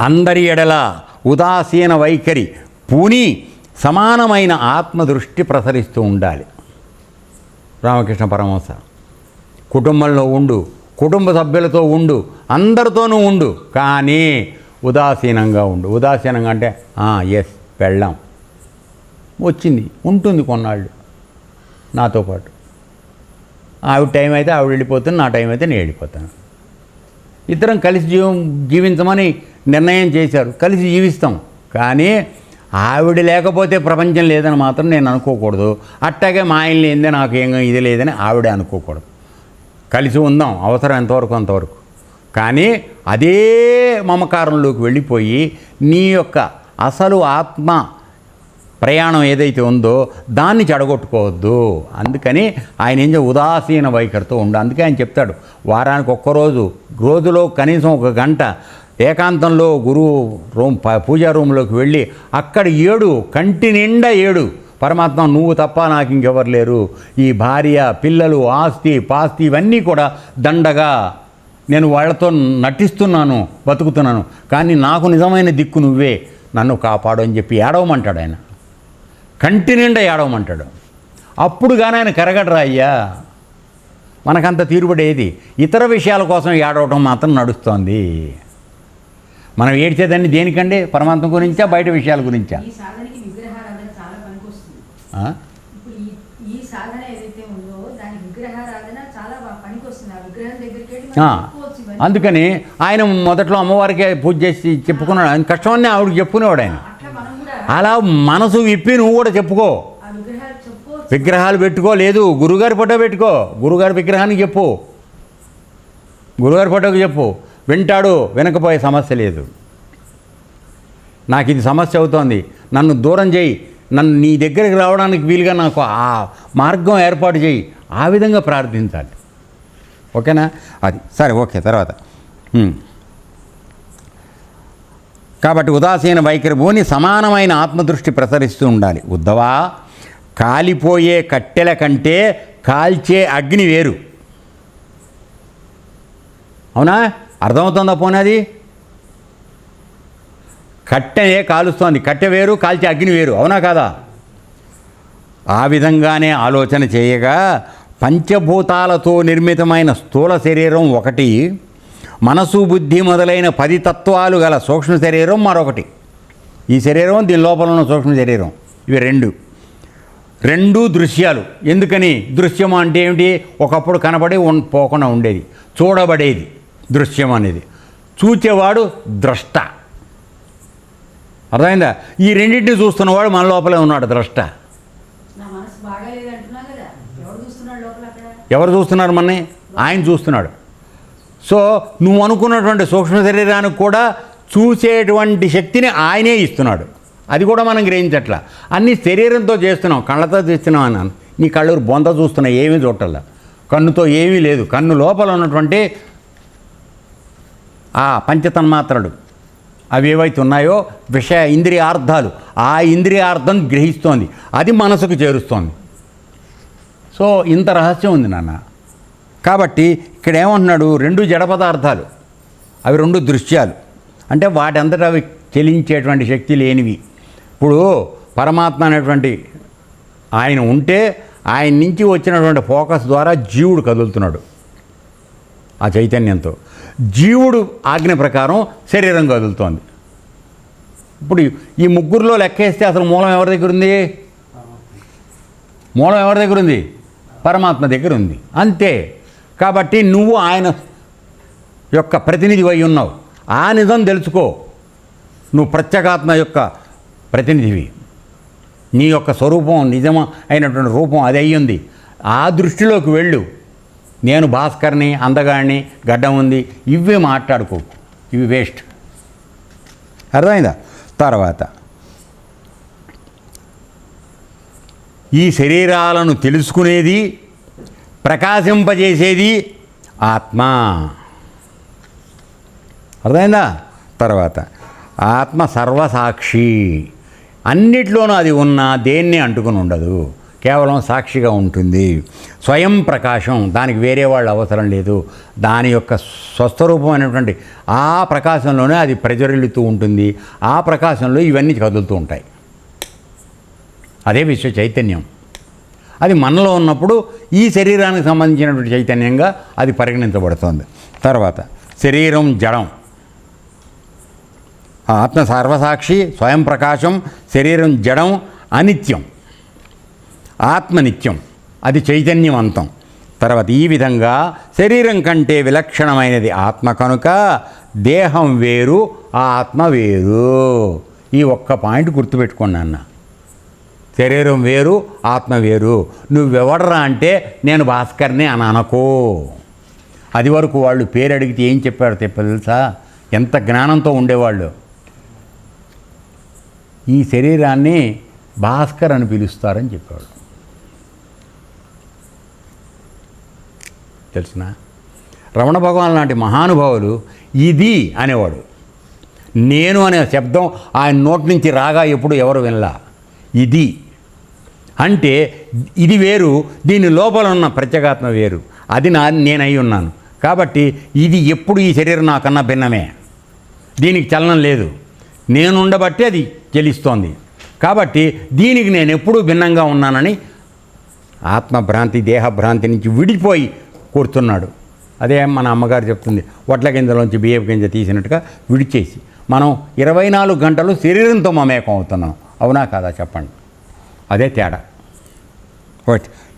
అందరి ఎడల ఉదాసీన వైఖరి పూని సమానమైన ఆత్మదృష్టి ప్రసరిస్తూ ఉండాలి. రామకృష్ణ పరమహంస కుటుంబంలో ఉండు కుటుంబ సభ్యులతో ఉండు అందరితోనూ ఉండు కానీ ఉదాసీనంగా ఉండు. ఉదాసీనంగా అంటే ఎస్ వెళ్ళాం. వచ్చింది ఉంటుంది కొన్నాళ్ళు నాతో పాటు. ఆవిడ టైం అయితే ఆవిడ వెళ్ళిపోతుంది నా టైం అయితే నేను వెళ్ళిపోతాను. ఇద్దరం కలిసి జీవం జీవించమని నిర్ణయం చేశారు. కలిసి జీవిస్తాం. కానీ ఆవిడ లేకపోతే ప్రపంచం లేదని మాత్రం నేను అనుకోకూడదు. అట్టాగే మా ఆయన లేదే నాకు ఏం ఇది లేదని ఆవిడే అనుకోకూడదు. కలిసి ఉందాం అవసరం ఎంతవరకు అంతవరకు. కానీ అదే మమకారంలోకి వెళ్ళిపోయి నీ యొక్క అసలు ఆత్మ ప్రయాణం ఏదైతే ఉందో దాన్ని చెడగొట్టుకోవద్దు. అందుకని ఆయన ఏం ఉదాసీన వైఖరితో ఉండు. అందుకే ఆయన చెప్తాడు వారానికి ఒక్కరోజు రోజులో కనీసం ఒక గంట ఏకాంతంలో గురువు రూమ్ ప- పూజా రూమ్లోకి వెళ్ళి అక్కడ ఏడు కంటి నిండా ఏడు. పరమాత్మ నువ్వు తప్ప నాకు ఇంకెవరు లేరు. ఈ భార్య పిల్లలు ఆస్తి పాస్తి ఇవన్నీ కూడా దండగా నేను వాళ్ళతో నటిస్తున్నాను బతుకుతున్నాను. కానీ నాకు నిజమైన దిక్కు నువ్వే. నన్ను కాపాడు అని చెప్పి ఏడవమంటాడు ఆయన. కంటి నిండా ఏడవమంటాడు. అప్పుడు కానీ ఆయన కరగడరా అయ్యా? మనకంత తీరుబడేది. ఇతర విషయాల కోసం ఏడవటం మాత్రం నడుస్తోంది. మనం ఏడ్చేదాన్ని దేనికండి? పరమాత్మ గురించా బయట విషయాల గురించా. అందుకని ఆయన మొదట్లో అమ్మవారికి పూజ చేసి చెప్పుకున్నాడు. ఆయన కష్టమని ఆవిడకి చెప్పుకునేవాడు ఆయన. అలా మనసు విప్పి నువ్వు కూడా చెప్పుకో. విగ్రహాలు పెట్టుకో. లేదు గురుగారి ఫోటో పెట్టుకో. గురుగారి విగ్రహానికి చెప్పు. గురుగారి ఫోటోకి చెప్పు. వింటాడు వినకపోయే సమస్య లేదు. నాకు ఇది సమస్య అవుతోంది. నన్ను దూరం చేయి. నన్ను నీ దగ్గరికి రావడానికి వీలుగా నాకు ఆ మార్గం ఏర్పాటు చేయి. ఆ విధంగా ప్రార్థించాలి. ఓకేనా? అది. సరే ఓకే తర్వాత. కాబట్టి ఉదాసీన వైఖరి భూని సమానమైన ఆత్మదృష్టి ప్రసరిస్తూ ఉండాలి. ఉద్దవా కాలిపోయే కట్టెల కంటే కాల్చే అగ్ని వేరు. అవునా? అర్థమవుతుందా పోనది? కట్టెనే కాలుస్తోంది. కట్టె వేరు కాల్చే అగ్ని వేరు. అవునా కాదా? ఆ విధంగానే ఆలోచన చేయగా పంచభూతాలతో నిర్మితమైన స్థూల శరీరం ఒకటి మనసు బుద్ధి మొదలైన పది తత్వాలు గల సూక్ష్మ శరీరం మరొకటి. ఈ శరీరం దీని లోపల ఉన్న సూక్ష్మ శరీరం. ఇవి రెండు. రెండు దృశ్యాలు. ఎందుకని? దృశ్యం అంటే ఏమిటి? ఒకప్పుడు కనబడి ఉన్- పోకుండా ఉండేది. చూడబడేది. దృశ్యం అనేది చూచేవాడు ద్రష్ట. అర్థమైందా? ఈ రెండింటిని చూస్తున్నవాడు మన లోపలే ఉన్నాడు ద్రష్ట. ఎవరు చూస్తున్నారు మనని? ఆయన చూస్తున్నాడు. సో నువ్వు అనుకున్నటువంటి సూక్ష్మ శరీరానికి కూడా చూసేటువంటి శక్తిని ఆయనే ఇస్తున్నాడు. అది కూడా మనం గ్రహించట్ల. అన్ని శరీరంతో చేస్తున్నాం కళ్ళతో చేస్తున్నాం అన్నాను. నీ కళ్ళు బొంత చూస్తున్నా ఏమీ చూడటల్లా కన్నుతో ఏమీ లేదు. కన్ను లోపల ఉన్నటువంటి ఆ పంచతన్మాత్రలు. అవి ఏవైతే ఉన్నాయో విషయ ఇంద్రియార్థాలు. ఆ ఇంద్రియార్థం గ్రహిస్తోంది. అది మనసుకు చేరుస్తోంది. సో ఇంత రహస్యం ఉంది నాన్న. కాబట్టి ఇక్కడ ఏమంటున్నాడు? రెండు జడ పదార్థాలు. అవి రెండు దృశ్యాలు. అంటే వాటంతటా అవి చెలించేటువంటి శక్తి లేనివి. ఇప్పుడు పరమాత్మ అనేటువంటి ఆయన ఉంటే ఆయన నుంచి వచ్చినటువంటి ఫోకస్ ద్వారా జీవుడు కదులుతున్నాడు. ఆ చైతన్యంతో. జీవుడు ఆజ్ఞ ప్రకారం శరీరం కదులుతోంది. ఇప్పుడు ఈ ముగ్గురులో లెక్కేస్తే అసలు మూలం ఎవరి దగ్గర ఉంది మూలం ఎవరి దగ్గర ఉంది పరమాత్మ దగ్గర ఉంది అంతే. కాబట్టి నువ్వు ఆయన యొక్క ప్రతినిధి అయి ఉన్నావు. ఆ నిజం తెలుసుకో. నువ్వు ప్రత్యేగాత్మ యొక్క ప్రతినిధివి. నీ యొక్క స్వరూపం నిజం అయినటువంటి రూపం అది అయ్యింది ఆ దృష్టిలోకి వెళ్ళు. నేను భాస్కర్ని అందగాడిని గడ్డం ఉంది ఇవే మాట్లాడుకో. ఇవి వేస్ట్ అర్థమైందా? తర్వాత ఈ శరీరాలను తెలుసుకునేది ప్రకాశింపజేసేది ఆత్మ. అర్థమైందా? తర్వాత ఆత్మ సర్వసాక్షి. అన్నిట్లోనూ అది ఉన్నా దేన్ని అంటుకుని ఉండదు కేవలం సాక్షిగా ఉంటుంది. స్వయం ప్రకాశం దానికి వేరే వాళ్ళు అవసరం లేదు. దాని యొక్క స్వస్థరూపమైనటువంటి ఆ ప్రకాశంలోనే అది ప్రజ్వరిల్లుతూ ఉంటుంది. ఆ ప్రకాశంలో ఇవన్నీ కదులుతూ ఉంటాయి. అదే విశ్వ చైతన్యం. అది మనలో ఉన్నప్పుడు ఈ శరీరానికి సంబంధించినటువంటి చైతన్యంగా అది పరిగణించబడుతుంది. తర్వాత శరీరం జడం. ఆత్మ సర్వసాక్షి స్వయం ప్రకాశం శరీరం జడం అనిత్యం. ఆత్మ నిత్యం అది చైతన్యవంతం. తర్వాత ఈ విధంగా శరీరం కంటే విలక్షణమైనది ఆత్మ కనుక దేహం వేరు ఆ ఆత్మ వేరు. ఈ ఒక్క పాయింట్ గుర్తుపెట్టుకోండి అన్న. శరీరం వేరు ఆత్మ వేరు. నువ్వెవడరా అంటే నేను భాస్కర్ని అని అనకో. అది వరకు వాళ్ళు పేరు అడిగితే ఏం చెప్పారు తెలుసా? ఎంత జ్ఞానంతో ఉండేవాళ్ళు. ఈ శరీరాన్ని భాస్కర్ అని పిలుస్తారని చెప్పాడు తెలిసిన? రమణ భగవాన్ లాంటి మహానుభావులు ఇది అనేవాడు. నేను అనే శబ్దం ఆయన నోటి నుంచి రాగా ఎప్పుడు ఎవరు వినలా. ఇది. అంటే ఇది వేరు దీని లోపల ఉన్న ప్రత్యేగాత్మ వేరు. అది నా నేను అయి ఉన్నాను. కాబట్టి ఇది ఎప్పుడు ఈ శరీరం నాకన్నా భిన్నమే. దీనికి చలనం లేదు. నేను ఉండబట్టి అది చెలిస్తోంది కాబట్టి దీనికి నేను ఎప్పుడూ భిన్నంగా ఉన్నానని ఆత్మభ్రాంతి దేహభ్రాంతి నుంచి విడిపోయి కూర్చున్నాడు అదే మన అమ్మగారు చెప్తుంది వడ్ల గింజలోంచి బియ్యపు గింజ తీసినట్టుగా విడిచేసి మనం ఇరవై నాలుగు గంటలు శరీరంతో మమేకం అవుతున్నాం. అవునా కాదా చెప్పండి? అదే తేడా. ఓకే.